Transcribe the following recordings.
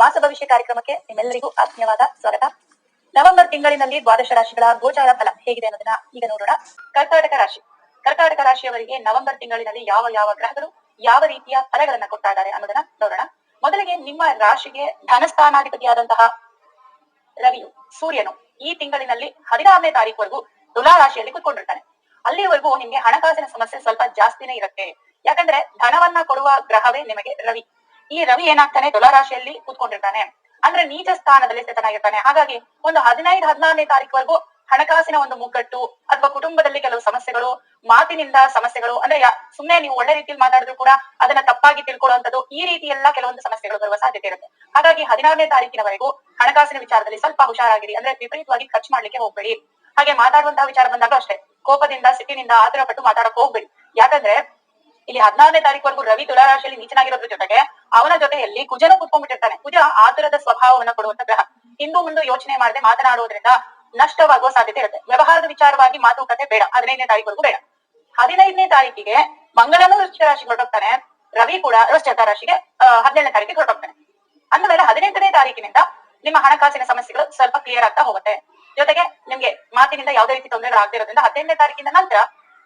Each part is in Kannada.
ಮಾಸ ಭವಿಷ್ಯ ಕಾರ್ಯಕ್ರಮಕ್ಕೆ ನಿಮ್ಮೆಲ್ಲರಿಗೂ ಆತ್ಮೀಯವಾದ ಸ್ವಾಗತ. ನವೆಂಬರ್ ತಿಂಗಳಿನಲ್ಲಿ ದ್ವಾದಶ ರಾಶಿಗಳ ಗೋಚಾರ ಫಲ ಹೇಗಿದೆ ಅನ್ನೋದನ್ನ ಈಗ ನೋಡೋಣ. ಕರ್ನಾಟಕ ರಾಶಿ. ಕರ್ನಾಟಕ ರಾಶಿಯವರಿಗೆ ನವೆಂಬರ್ ತಿಂಗಳಿನಲ್ಲಿ ಯಾವ ಯಾವ ಗ್ರಹಗಳು ಯಾವ ರೀತಿಯ ಫಲಗಳನ್ನ ಕೊಡ್ತಾ ಇದ್ದಾರೆ ಅನ್ನೋದನ್ನ ನೋಡೋಣ. ಮೊದಲಿಗೆ ನಿಮ್ಮ ರಾಶಿಗೆ ಧನಸ್ಥಾನಾಧಿಪತಿಯಾದಂತಹ ರವಿಯು ಸೂರ್ಯನು ಈ ತಿಂಗಳಿನಲ್ಲಿ ಹದಿನಾರನೇ ತಾರೀಕುವರೆಗೂ ತುಲಾ ರಾಶಿಯಲ್ಲಿ ಕುತ್ಕೊಂಡಿರ್ತಾನೆ. ಅಲ್ಲಿವರೆಗೂ ನಿಮ್ಗೆ ಹಣಕಾಸಿನ ಸಮಸ್ಯೆ ಸ್ವಲ್ಪ ಜಾಸ್ತಿನೇ ಇರುತ್ತೆ. ಯಾಕಂದ್ರೆ ಧನವನ್ನ ಕೊಡುವ ಗ್ರಹವೇ ನಿಮಗೆ ರವಿ. ಈ ರವಿ ಏನಾಗ್ತಾನೆ? ತುಲಾರಾಶಿಯಲ್ಲಿ ಕೂತ್ಕೊಂಡಿರ್ತಾನೆ. ಅಂದ್ರೆ ನೀಚ ಸ್ಥಾನದಲ್ಲಿ ಸ್ಥಿತನಾಗಿರ್ತಾನೆ. ಹಾಗಾಗಿ ಒಂದು ಹದಿನೈದು, ಹದಿನಾರನೇ ತಾರೀಕುವರೆಗೂ ಹಣಕಾಸಿನ ಒಂದು ಮುಗ್ಗಟ್ಟು ಅಥವಾ ಕುಟುಂಬದಲ್ಲಿ ಕೆಲವು ಸಮಸ್ಯೆಗಳು, ಮಾತಿನಿಂದ ಸಮಸ್ಯೆಗಳು, ಅಂದ್ರೆ ಸುಮ್ಮನೆ ನೀವು ಒಳ್ಳೆ ರೀತಿಯಲ್ಲಿ ಮಾತಾಡಿದ್ರು ಕೂಡ ಅದನ್ನ ತಪ್ಪಾಗಿ ತಿಳ್ಕೊಳ್ಳುವಂಥದ್ದು ಈ ರೀತಿ ಎಲ್ಲಾ ಕೆಲವೊಂದು ಸಮಸ್ಯೆಗಳು ಬರುವ ಸಾಧ್ಯತೆ ಇರುತ್ತೆ. ಹಾಗಾಗಿ ಹದಿನಾರನೇ ತಾರೀಕಿನವರೆಗೂ ಹಣಕಾಸಿನ ವಿಚಾರದಲ್ಲಿ ಸ್ವಲ್ಪ ಹುಷಾರಾಗಿರಿ. ಅಂದ್ರೆ ವಿಪರೀತವಾಗಿ ಖರ್ಚು ಮಾಡ್ಲಿಕ್ಕೆ ಹೋಗ್ಬೇಡಿ. ಹಾಗೆ ಮಾತಾಡುವಂತಹ ವಿಚಾರ ಬಂದಾಗ ಅಷ್ಟೇ. ಕೋಪದಿಂದ, ಸಿಟ್ಟಿನಿಂದ ಆತರ ಪಟ್ಟು ಮಾತಾಡಕ್ ಹೋಗ್ಬೇಡಿ. ಯಾಕಂದ್ರೆ ಇಲ್ಲಿ ಹದಿನಾರನೇ ತಾರೀಕುವರೆಗೂ ರವಿ ತುಲಾರಾಶಿಯಲ್ಲಿ ನೀಚನಾಗಿರೋದ್ರ ಜೊತೆಗೆ ಅವನ ಜೊತೆಯಲ್ಲಿ ಕುಜನು ಕುತ್ಕೊಂಡ್ಬಿಟ್ಟಿರ್ತಾನೆ. ಕುಜ ಆತುರದ ಸ್ವಭಾವವನ್ನು ಕೊಡುವಂತ ಗ್ರಹ. ಹಿಂದೂ ಮುಂದೆ ಯೋಚನೆ ಮಾಡದೆ ಮಾತನಾಡುವುದರಿಂದ ನಷ್ಟವಾಗುವ ಸಾಧ್ಯತೆ ಇರುತ್ತೆ. ವ್ಯವಹಾರದ ವಿಚಾರವಾಗಿ ಮಾತುಕತೆ ಬೇಡ. ಹದಿನೈದನೇ ತಾರೀಕುವರೆಗೂ ಬೇಡ. ಹದಿನೈದನೇ ತಾರೀಕಿಗೆ ಮಂಗಳನು ವೃಶ್ಚಿಕ ರಾಶಿ ಹೊರಟೋಗ್ತಾನೆ. ರವಿ ಕೂಡ ವೃಶ್ಚಿಕ ರಾಶಿಗೆ ಹದಿನೇಳನೇ ತಾರೀಕಿಗೆ ಹೊರಟೋಗ್ತಾನೆ. ಅಂದಮೇಲೆ ಹದಿನೆಂಟನೇ ತಾರೀಕಿನಿಂದ ನಿಮ್ಮ ಹಣಕಾಸಿನ ಸಮಸ್ಯೆಗಳು ಸ್ವಲ್ಪ ಕ್ಲಿಯರ್ ಆಗ್ತಾ ಹೋಗುತ್ತೆ. ಜೊತೆಗೆ ನಿಮ್ಗೆ ಮಾತಿನಿಂದ ಯಾವುದೇ ರೀತಿ ತೊಂದರೆಗಳು ತೊಂದರೆಗಳಾಗದಿರೋದ್ರಿಂದ ಹದಿನೆಂಟನೇ ತಾರೀಕಿನ ನಂತರ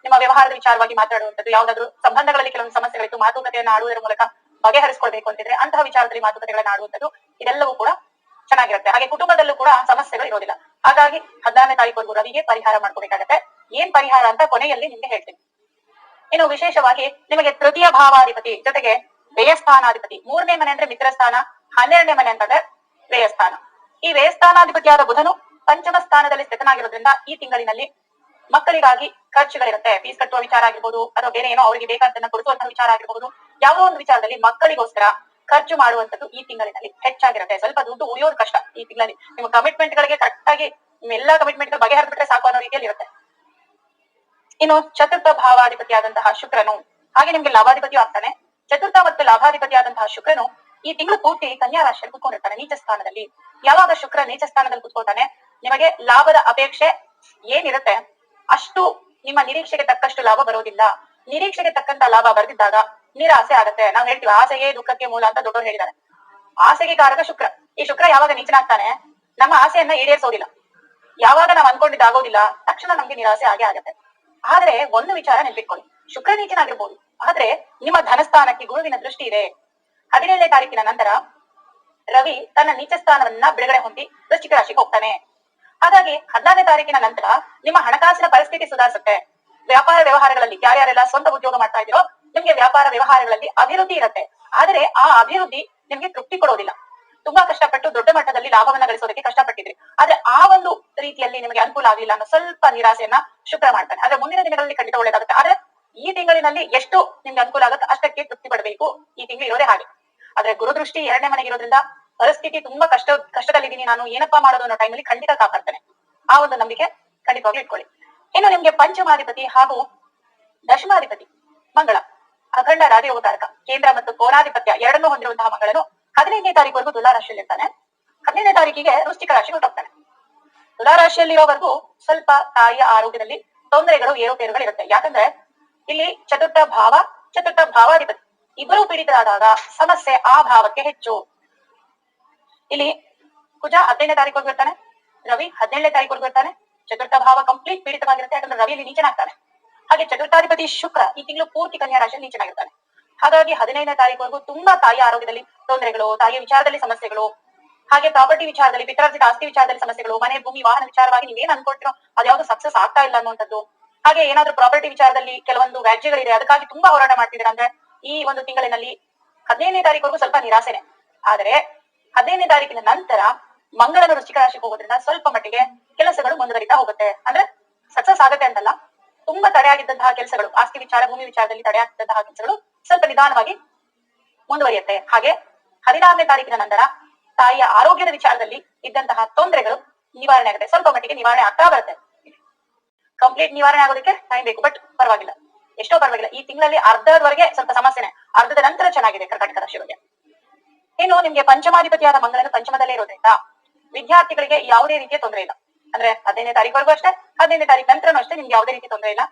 ನಿಮ್ಮ ವ್ಯವಹಾರದ ವಿಚಾರವಾಗಿ ಮಾತಾಡುವಂಥದ್ದು ಯಾವ್ದಾದ್ರು ಸಂಬಂಧಗಳಲ್ಲಿ ಕೆಲವೊಂದು ಸಮಸ್ಯೆಗಳಿತ್ತು ಮಾತುಕತೆಯನ್ನು ಆಡುವುದರ ಮೂಲಕ ಬಗೆಹರಿಸಿಕೊಳ್ಬೇಕು ಅಂತಿದ್ರೆ ಅಂತಹ ವಿಚಾರದಲ್ಲಿ ಮಾತುಕತೆಗಳನ್ನ ಆಡುವಂಥದ್ದು ಇದೆಲ್ಲವೂ ಕೂಡ ಚೆನ್ನಾಗಿರುತ್ತೆ. ಹಾಗೆ ಕುಟುಂಬದಲ್ಲೂ ಕೂಡ ಸಮಸ್ಯೆಗಳು ಇರೋದಿಲ್ಲ. ಹಾಗಾಗಿ ಹದಿನಾರನೇ ತಾರೀಕು ರವಿಗೆ ಪರಿಹಾರ ಮಾಡ್ಕೋಬೇಕಾಗತ್ತೆ. ಏನ್ ಪರಿಹಾರ ಅಂತ ಕೊನೆಯಲ್ಲಿ ನಿಮ್ಗೆ ಹೇಳ್ತೀನಿ. ಇನ್ನು ವಿಶೇಷವಾಗಿ ನಿಮಗೆ ತೃತೀಯ ಭಾವಾಧಿಪತಿ ಜೊತೆಗೆ ವ್ಯಯಸ್ಥಾನಾಧಿಪತಿ, ಮೂರನೇ ಮನೆ ಅಂದ್ರೆ ಮಿತ್ರ ಸ್ಥಾನ ಹನ್ನೆರಡನೇ ಮನೆ ಅಂತಂದ್ರೆ ವ್ಯಯಸ್ಥಾನ. ಈ ವ್ಯಯಸ್ಥಾನಾಧಿಪತಿಯಾದ ಬುಧನು ಪಂಚಮ ಸ್ಥಾನದಲ್ಲಿ ಸ್ಥಿತನಾಗಿರೋದ್ರಿಂದ ಈ ತಿಂಗಳಿನಲ್ಲಿ ಮಕ್ಕಳಿಗಾಗಿ ಖರ್ಚುಗಳಿರುತ್ತೆ. ಫೀಸ್ ಕಟ್ಟುವ ವಿಚಾರ ಆಗಿರ್ಬೋದು, ಅಥವಾ ಬೇರೆ ಏನೋ ಅವರಿಗೆ ಬೇಕಾದ್ದನ್ನ ಕೊಡಿಸುವಂತಹ ವಿಚಾರ ಆಗಿರ್ಬೋದು, ಯಾವುದೋ ಒಂದು ವಿಚಾರದಲ್ಲಿ ಮಕ್ಕಳಿಗೋಸ್ಕರ ಖರ್ಚು ಮಾಡುವಂತದ್ದು ಈ ತಿಂಗಳಿನಲ್ಲಿ ಹೆಚ್ಚಾಗಿರುತ್ತೆ. ಸ್ವಲ್ಪ ದುಡ್ಡು ಉಳಿಯೋದು ಕಷ್ಟ ಈ ತಿಂಗಳಲ್ಲಿ. ನಿಮ್ಮ ಕಮಿಟ್ಮೆಂಟ್ ಗಳಿಗೆ ಕರೆಕ್ಟ್ ಆಗಿ, ಎಲ್ಲಾ ಕಮಿಟ್ಮೆಂಟ್ ಬಗೆಹರಿದ್ಬಿಟ್ರೆ ಸಾಕು ಅನ್ನೋ ರೀತಿಯಲ್ಲಿ ಇರುತ್ತೆ. ಇನ್ನು ಚತುರ್ಥ ಭಾವಾಧಿಪತಿಯಾದಂತಹ ಶುಕ್ರನು, ಹಾಗೆ ನಿಮ್ಗೆ ಲಾಭಾಧಿಪತಿಯೂ ಆಗ್ತಾನೆ. ಚತುರ್ಥ ಮತ್ತು ಲಾಭಾಧಿಪತಿಯಾದಂತಹ ಶುಕ್ರನು ಈ ತಿಂಗಳು ಪೂರ್ತಿ ಕನ್ಯಾ ರಾಶಿಯಲ್ಲಿ ಕುತ್ಕೊಂಡಿರ್ತಾನೆ ನೀಚ ಸ್ಥಾನದಲ್ಲಿ. ಯಾವಾಗ ಶುಕ್ರ ನೀಚ ಸ್ಥಾನದಲ್ಲಿ ಕುತ್ಕೊಳ್ತಾನೆ? ನಿಮಗೆ ಲಾಭದ ಅಪೇಕ್ಷೆ ಏನಿರುತ್ತೆ? ಅಷ್ಟು ನಿಮ್ಮ ನಿರೀಕ್ಷೆಗೆ ತಕ್ಕಷ್ಟು ಲಾಭ ಬರೋದಿಲ್ಲ. ನಿರೀಕ್ಷೆಗೆ ತಕ್ಕಂತ ಲಾಭ ಬರೆದಿದ್ದಾಗ ನಿರಾಸೆ ಆಗುತ್ತೆ. ನಾವು ಹೇಳ್ತೀವಿ, ಆಸೆಯೇ ದುಃಖಕ್ಕೆ ಮೂಲ ಅಂತ ದೊಡ್ಡವರು ಹೇಳಿದ್ದಾರೆ. ಆಸೆಗೆ ಕಾರಕ ಶುಕ್ರ. ಈ ಶುಕ್ರ ಯಾವಾಗ ನಿಚನಾಗ್ತಾನೆ ನಮ್ಮ ಆಸೆಯನ್ನ ಈಡೇರಿಸೋದಿಲ್ಲ. ಯಾವಾಗ ನಾವು ಅನ್ಕೊಂಡಿದ್ದಾಗೋದಿಲ್ಲ, ತಕ್ಷಣ ನಮ್ಗೆ ನಿರಾಸೆ ಆಗೇ ಆಗತ್ತೆ. ಆದ್ರೆ ಒಂದು ವಿಚಾರ ನೆನ್ಪಿಟ್ಕೊಳ್ಳಿ. ಶುಕ್ರ ನೀಚನಾಗಿರ್ಬೋದು ಆದ್ರೆ ನಿಮ್ಮ ಧನಸ್ಥಾನಕ್ಕೆ ಗುರುವಿನ ದೃಷ್ಟಿ ಇದೆ. ಹದಿನೇಳನೇ ತಾರೀಕಿನ ನಂತರ ರವಿ ತನ್ನ ನೀಚ ಸ್ಥಾನವನ್ನ ಬಿಡುಗಡೆ ಹೊಂದಿ ವೃಶ್ಚಿಕ ರಾಶಿಗೆ ಹೋಗ್ತಾನೆ. ಹಾಗಾಗಿ ಹದಿನಾರನೇ ತಾರೀಕಿನ ನಂತರ ನಿಮ್ಮ ಹಣಕಾಸಿನ ಪರಿಸ್ಥಿತಿ ಸುಧಾರಿಸುತ್ತೆ. ವ್ಯಾಪಾರ ವ್ಯವಹಾರಗಳಲ್ಲಿ ಯಾರ್ಯಾರೆಲ್ಲ ಸ್ವಂತ ಉದ್ಯೋಗ ಮಾಡ್ತಾ ಇದ್ದೀರೋ ನಿಮ್ಗೆ ವ್ಯಾಪಾರ ವ್ಯವಹಾರಗಳಲ್ಲಿ ಅಭಿವೃದ್ಧಿ ಇರುತ್ತೆ. ಆದರೆ ಆ ಅಭಿವೃದ್ಧಿ ನಿಮ್ಗೆ ತೃಪ್ತಿ ಕೊಡೋದಿಲ್ಲ. ತುಂಬಾ ಕಷ್ಟಪಟ್ಟು ದೊಡ್ಡ ಮಟ್ಟದಲ್ಲಿ ಲಾಭವನ್ನ ಗಳಿಸೋದಕ್ಕೆ ಕಷ್ಟಪಟ್ಟಿದ್ರಿ ಆದ್ರೆ ಆ ಒಂದು ರೀತಿಯಲ್ಲಿ ನಿಮಗೆ ಅನುಕೂಲ ಆಗಲಿಲ್ಲ ಅನ್ನೋ ಸ್ವಲ್ಪ ನಿರಾಸೆಯನ್ನ ಶುಕ್ರ ಮಾಡ್ತಾನೆ. ಆದ್ರೆ ಮುಂದಿನ ದಿನಗಳಲ್ಲಿ ಖಂಡಿತ ಒಳ್ಳೇದಾಗುತ್ತೆ. ಆದ್ರೆ ಈ ತಿಂಗಳಿನಲ್ಲಿ ಎಷ್ಟು ನಿಮ್ಗೆ ಅನುಕೂಲ ಆಗುತ್ತೆ ಅಷ್ಟಕ್ಕೆ ತೃಪ್ತಿ ಪಡಬೇಕು ಈ ತಿಂಗಳು ಇರೋದೇ ಹಾಗೆ. ಆದ್ರೆ ಗುರುದೃಷ್ಟಿ ಎರಡನೇ ಮನೆಗೆ ಇರೋದ್ರಿಂದ ಪರಿಸ್ಥಿತಿ ತುಂಬಾ ಕಷ್ಟ, ಕಷ್ಟದಲ್ಲಿದ್ದೀನಿ. ನಾನು ಏನಪ್ಪಾ ಮಾಡೋದು ಅನ್ನೋ ಟೈಮಲ್ಲಿ ಖಂಡಿತ ಕಾಪಾಡ್ತಾನೆ. ಆ ಒಂದು ನಂಬಿಕೆ ಖಂಡಿತವಾಗಿ ಇಟ್ಕೊಳ್ಳಿ. ಇನ್ನು ನಿಮ್ಗೆ ಪಂಚಮಾಧಿಪತಿ ಹಾಗೂ ದಶಮಾಧಿಪತಿ ಮಂಗಳ, ಅಖಂಡ ರಾಜಯೋಗಕಾರಕ ಕೇಂದ್ರ ಮತ್ತು ಕೋನಾಧಿಪತ್ಯ ಎರಡನ್ನೂ ಹೊಂದಿರುವಂತಹ ಮಂಗಳನು ಹದಿನೈದನೇ ತಾರೀಕುವರೆಗೂ ತುಲಾ ಇರ್ತಾನೆ ಹದಿನೈದನೇ ತಾರೀಕಿಗೆ ವೃಶ್ಚಿಕ ರಾಶಿಗೆ ಹೊರಟೋಗ್ತಾನೆ ತುಲಾ ರಾಶಿಯಲ್ಲಿರೋವರೆಗೂ ಸ್ವಲ್ಪ ತಾಯಿಯ ಆರೋಗ್ಯದಲ್ಲಿ ತೊಂದರೆಗಳು, ಏರುಪೇರುಗಳು ಇರುತ್ತೆ. ಯಾಕಂದ್ರೆ ಇಲ್ಲಿ ಚತುರ್ಥ ಭಾವ, ಚತುರ್ಥ ಭಾವಾಧಿಪತಿ. ಇಬ್ಬರು ಪೀಡಿತರಾದಾಗ ಸಮಸ್ಯೆ ಆ ಭಾವಕ್ಕೆ ಹೆಚ್ಚು. ಇಲ್ಲಿ ಕುಜ ಹದಿನೈದನೇ ತಾರೀಕು ಬರ್ತಾನೆ ರವಿ ಹದಿನೇಳನೇ ತಾರೀಕು ಬರ್ತಾನೆ ಚತುರ್ಥ ಭಾವ ಕಂಪ್ಲೀಟ್ ಪೀಡಿತವಾಗಿರುತ್ತೆ, ಯಾಕಂದ್ರೆ ರವಿ ಇಲ್ಲಿ ನೀಚನಾಗ್ತಾನೆ. ಹಾಗೆ ಚತುರ್ಥಾಧಿಪತಿ ಶುಕ್ರ ಈ ತಿಂಗಳು ಪೂರ್ತಿ ಕನ್ಯಾ ರಾಶಿಯಲ್ಲಿ ನೀಚನಾಗಿರ್ತಾನೆ. ಹಾಗಾಗಿ ಹದಿನೈದನೇ ತಾರೀಕುವರೆಗೂ ತುಂಬಾ ತಾಯಿಯ ಆರೋಗ್ಯದಲ್ಲಿ ತೊಂದರೆಗಳು, ತಾಯಿಯ ವಿಚಾರದಲ್ಲಿ ಸಮಸ್ಯೆಗಳು, ಹಾಗೆ ಪ್ರಾಪರ್ಟಿ ವಿಚಾರದಲ್ಲಿ ಪಿತ್ರಾರ್ಜಿತ ಆಸ್ತಿ ವಿಚಾರದಲ್ಲಿ ಸಮಸ್ಯೆಗಳು, ಮನೆ, ಭೂಮಿ, ವಾಹನ ವಿಚಾರವಾಗಿ ನೀವೇನ್ ಅನ್ಕೊಟ್ಟಿರೋ ಅದ್ಯಾವ್ದು ಸಕ್ಸಸ್ ಆಗ್ತಾ ಇಲ್ಲ ಅನ್ನುವಂಥದ್ದು. ಹಾಗೆ ಏನಾದ್ರೂ ಪ್ರಾಪರ್ಟಿ ವಿಚಾರದಲ್ಲಿ ಕೆಲವೊಂದು ವ್ಯಾಜ್ಯಗಳಿದೆ, ಅದಕ್ಕಾಗಿ ತುಂಬಾ ಹೋರಾಟ ಮಾಡ್ತಿದ್ದೀರಾ. ಅಂದ್ರೆ ಈ ಒಂದು ತಿಂಗಳಿನಲ್ಲಿ ಹದಿನೈದನೇ ತಾರೀಕುವರೆಗೂ ಸ್ವಲ್ಪ ನಿರಾಸೆನೆ. ಆದರೆ ಹದಿನೈದನೇ ತಾರೀಕಿನ ನಂತರ ಮಂಗಳನ ವೃಶ್ಚಿಕ ರಾಶಿಗೆ ಹೋಗೋದ್ರಿಂದ ಸ್ವಲ್ಪ ಮಟ್ಟಿಗೆ ಕೆಲಸಗಳು ಮುಂದುವರಿತಾ ಹೋಗುತ್ತೆ. ಅಂದ್ರೆ ಸಕ್ಸಸ್ ಆಗತ್ತೆ ಅಂತಲ್ಲ, ತುಂಬಾ ತಡೆಯಾಗಿದ್ದಂತಹ ಕೆಲಸಗಳು, ಆಸ್ತಿ ವಿಚಾರ, ಭೂಮಿ ವಿಚಾರದಲ್ಲಿ ತಡೆಯಾಗಿದ್ದಂತಹ ಕೆಲಸಗಳು ಸ್ವಲ್ಪ ನಿಧಾನವಾಗಿ ಮುಂದುವರಿಯುತ್ತೆ. ಹಾಗೆ ಹದಿನಾರನೇ ತಾರೀಕಿನ ನಂತರ ತಾಯಿಯ ಆರೋಗ್ಯದ ವಿಚಾರದಲ್ಲಿ ಇದ್ದಂತಹ ತೊಂದರೆಗಳು ನಿವಾರಣೆ ಆಗುತ್ತೆ. ಸ್ವಲ್ಪ ಮಟ್ಟಿಗೆ ನಿವಾರಣೆ ಆಗ್ತಾ ಬರುತ್ತೆ. ಕಂಪ್ಲೀಟ್ ನಿವಾರಣೆ ಆಗೋದಕ್ಕೆ ಟೈಮ್ ಬೇಕು ಬಟ್ ಪರವಾಗಿಲ್ಲ. ಎಷ್ಟೋ ಪರವಾಗಿಲ್ಲ. ಈ ತಿಂಗಳಲ್ಲಿ ಅರ್ಧದವರೆಗೆ ಸ್ವಲ್ಪ ಸಮಸ್ಯೆನೆ ಅರ್ಧದ ನಂತರ ಚೆನ್ನಾಗಿದೆ ಕರ್ನಾಟಕ ರಾಶಿ ಬಗ್ಗೆ ಇನ್ನು ನಿಮ್ಗೆ ಪಂಚಮಾಧಿಪತಿಯಾದ ಮಂಗಳನ ಪಂಚಮದಲ್ಲೇ ಇರೋದ್ರಿಂದ ವಿದ್ಯಾರ್ಥಿಗಳಿಗೆ ಯಾವುದೇ ರೀತಿಯ ತೊಂದರೆ ಇಲ್ಲ. ಅಂದ್ರೆ ಹದಿನೈದನೇ ತಾರೀಕುವರೆಗೂ ಅಷ್ಟೇ, ಹದಿನೈದನೇ ತಾರೀಕು ನಂತರನೂ ಅಷ್ಟೇ ನಿಮ್ಗೆ ಯಾವುದೇ ರೀತಿ ತೊಂದರೆ ಇಲ್ಲ.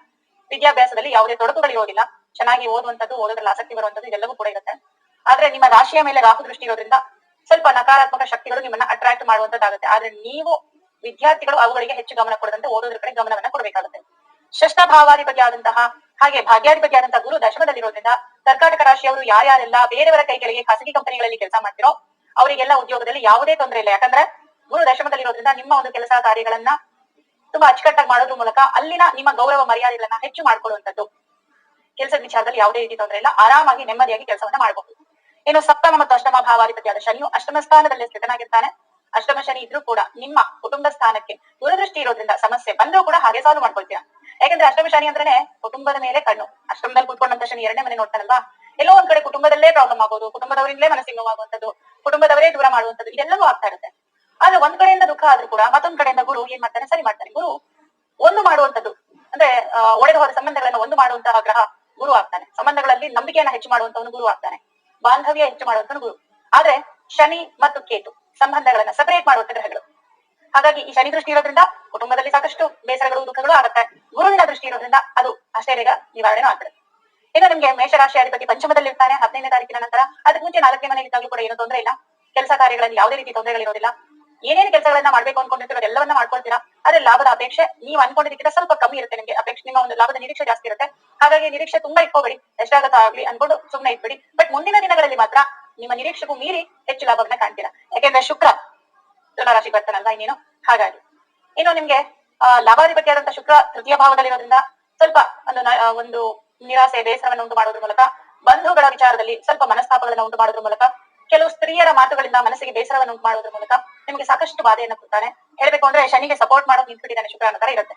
ವಿದ್ಯಾಭ್ಯಾಸದಲ್ಲಿ ಯಾವುದೇ ತೊಡಕುಗಳು ಇರೋದಿಲ್ಲ. ಚೆನ್ನಾಗಿ ಓದುವಂತದ್ದು ಓದೋದ್ರಲ್ಲಿ ಆಸಕ್ತಿ ಬರುವಂತದ್ದು ಇದೆಲ್ಲವೂ ಕೂಡ ಇರುತ್ತೆ. ಆದ್ರೆ ನಿಮ್ಮ ರಾಶಿಯ ಮೇಲೆ ರಾಹು ದೃಷ್ಟಿ ಇರೋದ್ರಿಂದ ಸ್ವಲ್ಪ ನಕಾರಾತ್ಮಕ ಶಕ್ತಿಗಳು ನಿಮ್ಮನ್ನ ಅಟ್ರಾಕ್ಟ್ ಮಾಡುವಂತದ್ದಾಗುತ್ತೆ ಆದ್ರೆ ನೀವು ವಿದ್ಯಾರ್ಥಿಗಳು ಅವುಗಳಿಗೆ ಹೆಚ್ಚು ಗಮನ ಕೊಡದಂತೆ ಓದೋದ್ರ ಕಡೆ ಗಮನವನ್ನ ಕೊಡಬೇಕಾಗುತ್ತೆ. ಷಷ್ಠ ಭಾವಾಧಿಪತಿ ಆದಂತಹ ಹಾಗೆ ಭಾಗ್ಯಾಧಿಪತಿ ಆದಂತಹ ಗುರು ದಶಮದಲ್ಲಿರೋದ್ರಿಂದ ಕರ್ಕಾಟಕ ರಾಶಿಯವರು ಯಾರ್ಯಾರೆಲ್ಲ ಬೇರೆಯವರ ಕೈಗಳಿಗೆ ಖಾಸಗಿ ಕಂಪನಿಗಳಲ್ಲಿ ಕೆಲಸ ಮಾಡ್ತಿರೋ ಅವರಿಗೆಲ್ಲ ಉದ್ಯೋಗದಲ್ಲಿ ಯಾವುದೇ ತೊಂದರೆ ಇಲ್ಲ. ಯಾಕಂದ್ರೆ ಗುರು ದಶಮದಲ್ಲಿರೋದ್ರಿಂದ ನಿಮ್ಮ ಒಂದು ಕೆಲಸ ಕಾರ್ಯಗಳನ್ನ ತುಂಬಾ ಅಚ್ಚುಕಟ್ಟಾಗಿ ಮಾಡೋದ್ರ ಮೂಲಕ ಅಲ್ಲಿನ ನಿಮ್ಮ ಗೌರವ ಮರ್ಯಾದೆಗಳನ್ನ ಹೆಚ್ಚು ಮಾಡ್ಕೊಳ್ಳುವಂಥದ್ದು. ಕೆಲಸದ ವಿಚಾರದಲ್ಲಿ ಯಾವುದೇ ರೀತಿ ತೊಂದರೆ ಇಲ್ಲ. ಆರಾಮಾಗಿ ನೆಮ್ಮದಿಯಾಗಿ ಕೆಲಸವನ್ನ ಮಾಡಬಹುದು ಇನ್ನು ಸಪ್ತಮ ಮತ್ತು ಅಷ್ಟಮ ಭಾವಾಧಿಪತಿಯಾದ ಶನಿಯು ಅಷ್ಟಮ ಸ್ಥಾನದಲ್ಲಿ ಸ್ಥಿತನಾಗಿರ್ತಾನೆ. ಅಷ್ಟಮ ಶನಿ ಇದ್ರೂ ಕೂಡ ನಿಮ್ಮ ಕುಟುಂಬ ಸ್ಥಾನಕ್ಕೆ ದೂರದೃಷ್ಟಿ ಇರೋದ್ರಿಂದ ಸಮಸ್ಯೆ ಬಂದರೂ ಕೂಡ ಹಾಗೆ ಸಾಲ್ವ್ ಮಾಡ್ಕೊಳ್ತೀರಾ. ಯಾಕಂದ್ರೆ ಅಷ್ಟಮ ಶನಿ ಅಂದ್ರೆ ಕುಟುಂಬದ ಮೇಲೆ ಕಣ್ಣು. ಅಷ್ಟಮದಲ್ಲಿ ಕೂತ್ಕೊಂಡಂತ ಶನಿ ಎರಡನೇ ಮನೆ ನೋಡ್ತಾನಲ್ವಾ? ಎಲ್ಲೋ ಒಂದ್ ಕಡೆ ಕುಟುಂಬದಲ್ಲೇ ಪ್ರಾಬ್ಲಮ್ ಆಗೋದು, ಕುಟುಂಬದವರಿಂದಲೇ ಮನಸ್ಸಿಗೆ ನೋವಾಗುವಂತದ್ದು ಕುಟುಂಬದವರೇ ದೂರ ಮಾಡುವಂಥದ್ದು, ಇದೆಲ್ಲವೂ ಆಗ್ತಾ ಇರುತ್ತೆ. ಆದ್ರೆ ಒಂದ್ ಕಡೆಯಿಂದ ದುಃಖ ಆದ್ರೂ ಕೂಡ ಮತ್ತೊಂದ್ ಕಡೆಯಿಂದ ಗುರು ಏನ್ ಮಾಡ್ತಾನೆ ಸರಿ ಮಾಡ್ತಾನೆ ಗುರು ಒಂದು ಮಾಡುವಂತದ್ದು ಅಂದ್ರೆ ಒಡೆದು ಹೋದ ಸಂಬಂಧಗಳನ್ನು ಒಂದು ಮಾಡುವಂತಹ ಗ್ರಹ ಗುರು ಆಗ್ತಾನೆ. ಸಂಬಂಧಗಳಲ್ಲಿ ನಂಬಿಕೆಯನ್ನ ಹೆಚ್ಚು ಮಾಡುವಂತವನು ಗುರು ಆಗ್ತಾನೆ. ಬಾಂಧವ್ಯ ಹೆಚ್ಚು ಮಾಡುವಂತವನು ಗುರು. ಆದ್ರೆ ಶನಿ ಮತ್ತು ಕೇತು ಸಂಬಂಧಗಳನ್ನ ಸಪರೇಟ್ ಮಾಡುವಂತ ಗ್ರಹಗಳು. ಹಾಗಾಗಿ ಈ ಶನಿ ದೃಷ್ಟಿ ಇರೋದ್ರಿಂದ ಕುಟುಂಬದಲ್ಲಿ ಸಾಕಷ್ಟು ಬೇಸರಗಳು, ದುಃಖಗಳು ಆಗುತ್ತೆ. ಗುರುವಿನ ದೃಷ್ಟಿ ಇರೋದ್ರಿಂದ ಅದು ಅಷ್ಟೇ ಬೇಗ ನಿವಾರಣೆನೂ ಆಗ್ತದೆ. ಇನ್ನು ನಿಮ್ಗೆ ಮೇಷರಾಶಿ ಅಧಿಪತಿ ಪಂಚಮದಲ್ಲಿ ಇರ್ತಾನೆ ಹದಿನೈದನೇ ತಾರೀಕಿನ ನಂತರ ಅದಕ್ಕೆ ಮುಂಚೆ ನಾಲ್ಕನೇ ಮನೆಯಲ್ಲಿ ಇದ್ದಾಗಲೂ ಕೂಡ ಏನು ತೊಂದರೆ ಇಲ್ಲ. ಕೆಲಸ ಕಾರ್ಯಗಳಲ್ಲಿ ಯಾವುದೇ ರೀತಿ ತೊಂದರೆಗಳಿರೋದಿಲ್ಲ ಏನೇನು ಕೆಲಸಗಳನ್ನ ಮಾಡ್ಬೇಕು ಅನ್ಕೊಂಡಿರ್ತೀರೋ ಎಲ್ಲವನ್ನ ಮಾಡ್ಕೊಳ್ತೀರಾ. ಆದ್ರೆ ಲಾಭದ ಅಪೇಕ್ಷೆ ನೀವು ಅನ್ಕೊಂಡಿದ್ದಕ್ಕಿಂತ ಸ್ವಲ್ಪ ಕಮ್ಮಿ ಇರುತ್ತೆ ನಿಮಗೆ. ಅಪೇಕ್ಷೆ ನಿಮ್ಮ ಒಂದು ಲಾಭದ ನಿರೀಕ್ಷೆ ಜಾಸ್ತಿ ಇರುತ್ತೆ. ಹಾಗಾಗಿ ನಿರೀಕ್ಷೆ ತುಂಬಾ ಇಟ್ಕೋಬೇಡಿ. ಎಷ್ಟಾಗತ್ತೋ ಆಗ್ಲಿ ಅನ್ಕೊಂಡು ಸುಮ್ಮನೆ ಇಟ್ಬಿಡಿ. ಬಟ್ ಮುಂದಿನ ದಿನಗಳಲ್ಲಿ ಮಾತ್ರ ನಿಮ್ಮ ನಿರೀಕ್ಷೆಗೂ ಮೀರಿ ಹೆಚ್ಚು ಲಾಭವನ್ನ ಕಾಣ್ತೀರಾ. ಯಾಕೆಂದ್ರೆ ಶುಕ್ರ ತುಲಾರಾಶಿ ಬರ್ತಾನಲ್ವಾ ಇನ್ನೇನು? ಹಾಗಾಗಿ ಇನ್ನು ನಿಮ್ಗೆ ಆ, ಆದಂತಹ ಶುಕ್ರ ತೃತೀಯ ಭಾವದಲ್ಲಿರೋದ್ರಿಂದ ಸ್ವಲ್ಪ ಒಂದು ಒಂದು ನಿರಾಸೆ ಬೇಸರವನ್ನು ಉಂಟು ಮಾಡೋದ್ರ ಮೂಲಕ ಬಂಧುಗಳ ವಿಚಾರದಲ್ಲಿ ಸ್ವಲ್ಪ ಮನಸ್ತಾಪಗಳನ್ನು ಉಂಟು ಮಾಡೋದ್ರ ಮೂಲಕ ಕೆಲವು ಸ್ತ್ರೀಯರ ಮಾತುಗಳಿಂದ ಮನಸ್ಸಿಗೆ ಬೇಸರವನ್ನು ಉಂಟು ಮಾಡೋದ್ರ ಮೂಲಕ ನಿಮಗೆ ಸಾಕಷ್ಟು ಬಾಧೆಯನ್ನು ಕೊಡ್ತಾನೆ. ಹೇಳ್ಬೇಕು ಅಂದ್ರೆ ಶನಿಗೆ ಸಪೋರ್ಟ್ ಮಾಡೋದು ನಿಂತ್ಬಿಟ್ಟಿದ್ದಾನೆ ಶುಕ್ರ ಅನ್ನೋ ತರ ಇರುತ್ತೆ.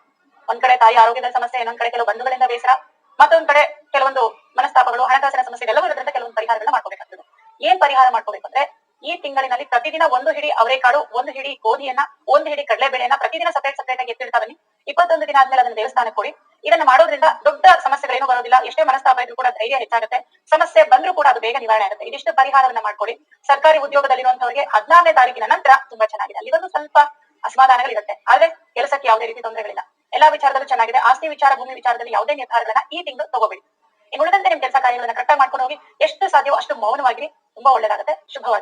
ಒಂದ್ ಕಡೆ ತಾಯಿ ಆರೋಗ್ಯದ ಸಮಸ್ಯೆ ಇನ್ನೊಂದ್ ಕಡೆ ಕೆಲವು ಬಂಧುಗಳಿಂದ ಬೇಸರ ಮತ್ತೊಂದ್ ಕಡೆ ಕೆಲವೊಂದು ಮನಸ್ತಾಪಗಳು ಹಣಕಾಸಿನ ಸಮಸ್ಯೆ ಎಲ್ಲವೂ ಇರೋದ್ರಿಂದ ಕೆಲವೊಂದು ಪರಿಹಾರಗಳನ್ನ ಮಾಡ್ಕೋಬೇಕಾಗ್ತದೆ. ಏನ್ ಪರಿಹಾರ ಮಾಡ್ಕೋಬೇಕಂದ್ರೆ ಈ ತಿಂಗಳಿನಲ್ಲಿ ಪ್ರತಿದಿನ ಒಂದು ಹಿಡಿ ಅವರೆಕಾಳು, ಒಂದು ಹಿಡಿ ಗೋಧಿಯನ್ನ, ಒಂದು ಹಿಡಿ ಕಡಲೆಬೇಳೆಯನ್ನ ಪ್ರತಿದಿನ ಸಪರೇಟ್ ಸಪರೇಟ್ ಆಗಿ ಎತ್ತಿಡ್ತಾ ಬನ್ನಿ. ಇಪ್ಪತ್ತೊಂದು ದಿನ ಆದ್ಮೇಲೆ ಅದನ್ನ ದೇವಸ್ಥಾನಕ್ಕೆ ಕೊಡಿ. ಇದನ್ನ ಮಾಡೋದ್ರಿಂದ ದೊಡ್ಡ ಸಮಸ್ಯೆಗಳೇನು ಬರೋದಿಲ್ಲ. ಎಷ್ಟೇ ಮನಸ್ತಾಪ ಇದ್ರೂ ಕೂಡ ಧೈರ್ಯ ಹೆಚ್ಚಾಗುತ್ತೆ. ಸಮಸ್ಯೆ ಬಂದ್ರೂ ಕೂಡ ಅದು ಬೇಗ ನಿವಾರಣೆ ಆಗುತ್ತೆ. ಇದಿಷ್ಟು ಪರಿಹಾರವನ್ನ ಮಾಡ್ಕೊಡಿ. ಸರ್ಕಾರಿ ಉದ್ಯೋಗದಲ್ಲಿರುವಂತವರಿಗೆ ಹದಿನಾರನೇ ತಾರೀಕಿನ ನಂತರ ತುಂಬಾ ಚೆನ್ನಾಗಿದೆ. ಅಲ್ಲಿವರೆಗೂ ಸ್ವಲ್ಪ ಅಸಮಾಧಾನಗಳಿರುತ್ತೆ. ಆದ್ರೆ ಕೆಲಸಕ್ಕೆ ಯಾವುದೇ ರೀತಿ ತೊಂದರೆಗಳಿಲ್ಲ. ಎಲ್ಲಾ ವಿಚಾರದಲ್ಲೂ ಚೆನ್ನಾಗಿದೆ. ಆಸ್ತಿ ವಿಚಾರ, ಭೂಮಿ ವಿಚಾರದಲ್ಲಿ ಯಾವುದೇ ನಿರ್ಧಾರಗಳನ್ನ ಈ ತಿಂಗಳು ತಗೋಬೇಡಿ. ಇನ್ನು ಉಳಿದಂತೆ ನಿಮ್ ಕೆಲಸ ಕಾರ್ಯಗಳನ್ನ ಕರೆಕ್ಟ್ ಮಾಡ್ಕೊಂಡು ಹೋಗಿ, ಎಷ್ಟು ಸಾಧ್ಯವೋ ಅಷ್ಟು ಮೌನವಾಗಿರಿ. ತುಂಬಾ ಒಳ್ಳೇದಾಗುತ್ತೆ. ಶುಭವಾಗಿ